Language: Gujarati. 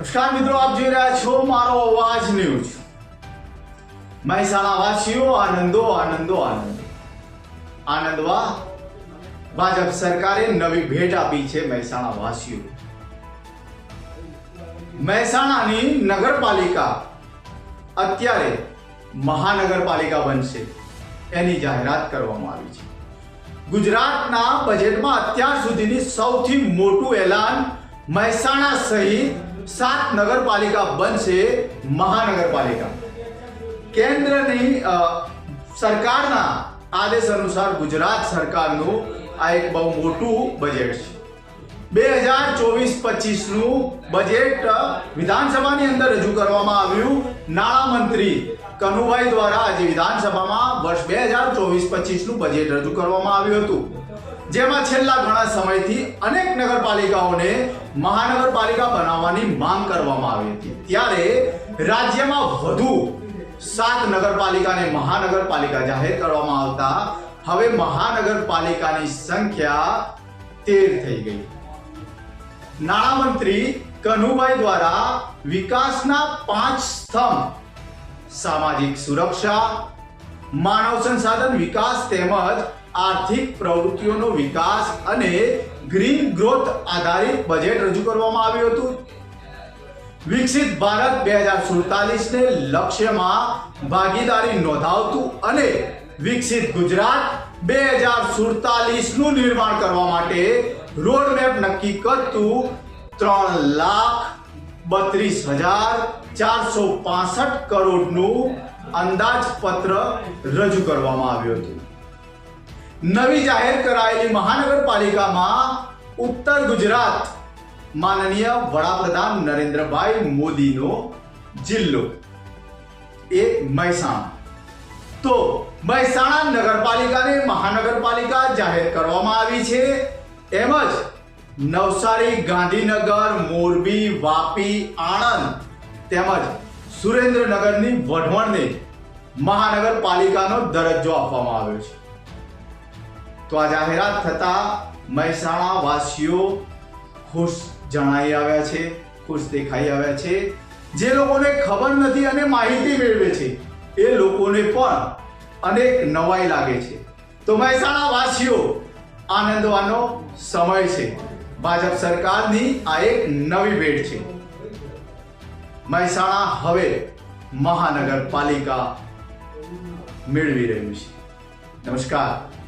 નમસ્કાર મિત્રો, આપ જોઈ રહ્યા છો મારો અવાજ ન્યૂઝ. મહેસાણા વાસીઓ, આનંદો આનંદો, આનંદ. આનંદવા ભાજપ સરકારે નવી ભેટ આપી છે મહેસાણા વાસીઓ. મહેસાણાની નગરપાલિકા અત્યારે મહાનગરપાલિકા બનશે એની જાહેરાત કરવામાં આવી છે. ગુજરાતના બજેટમાં અત્યાર સુધીની સૌથી મોટું એલાન મહેસાણા સહિત સાત નગરપાલિકા બનશે મહાનગરપાલિકા. કેન્દ્રની સરકારના આદેશ અનુસાર ગુજરાત સરકારનું આ એક બહુ મોટું બજેટ છે. બે હજાર ચોવીસ પચીસનું બજેટ વિધાનસભાની અંદર રજૂ કરવામાં આવ્યું. નાણામંત્રી કનુભાઈ દ્વારા આજે વિધાનસભામાં વર્ષ બે હજાર ચોવીસ પચીસનું બજેટ રજૂ કરવામાં આવ્યું હતું. જેમાં છેલ્લા ઘણા સમયથી અનેક નગરપાલિકાઓને મહાનગરપાલિકા બનાવવાની માંગ કરવામાં આવી હતી. ત્યારે રાજ્યમાં વધુ સાત નગરપાલિકાને મહાનગરપાલિકા જાહેર કરવામાં આવતા. હવે મહાનગરપાલિકાની સંખ્યા તેર થઈ ગઈ. નાણામંત્રી કનુભાઈ દ્વારા વિકાસના પાંચ સ્તંભ. સામાજિક સુરક્ષા, માનવ સંસાધન વિકાસ તેમજ આર્થિક પ્રવૃત્તિઓનો વિકાસ અને ગ્રીન ગ્રોથ આધારિત બજેટ રજૂ કરવામાં આવ્યું હતું. વિકસિત ભારત બે હજાર સુડતાલીસ ને લક્ષ્યમાં ભાગીદારી નોંધાવતું અને વિકસિત ગુજરાત બે હજાર સુડતાલીસનું નિર્માણ કરવા માટે રોડ મેપ નક્કી કરતું ત્રણ લાખ બત્રીસ હજાર ચારસો પાસઠ કરોડનું અંદાજપત્ર રજૂ કરવામાં આવ્યું હતું. નવી જાહેર કરાયેલી મહાનગરપાલિકામાં ઉત્તર ગુજરાત માનનીય વડાપ્રધાન નરેન્દ્રભાઈ મોદીનો જિલ્લો એ મહેસાણા. તો મહેસાણા નગરપાલિકાને મહાનગરપાલિકા જાહેર કરવામાં આવી છે. એમ જ નવસારી, ગાંધીનગર, મોરબી, વાપી, આણંદ તેમજ સુરેન્દ્રનગરની વઢવણને મહાનગરપાલિકાનો દરજ્જો આપવામાં આવ્યો છે. તો આ જાહેરાત થતા મહેસાણા વાસીઓ ખુશ જણાઈ આવ્યા છે, ખુશ દેખાઈ આવ્યા છે. જે લોકોને ખબર નથી અને માહિતી મેળવે છે એ લોકોને પણ અનેક નવાઈ લાગે છે. તો મહેસાણા વાસીઓ આનંદવાનો સમય છે. ભાજપ સરકારની આ એક નવી ભેટ છે. મહેસાણા હવે મહાનગરપાલિકા મેળવી રહ્યું છે. નમસ્કાર.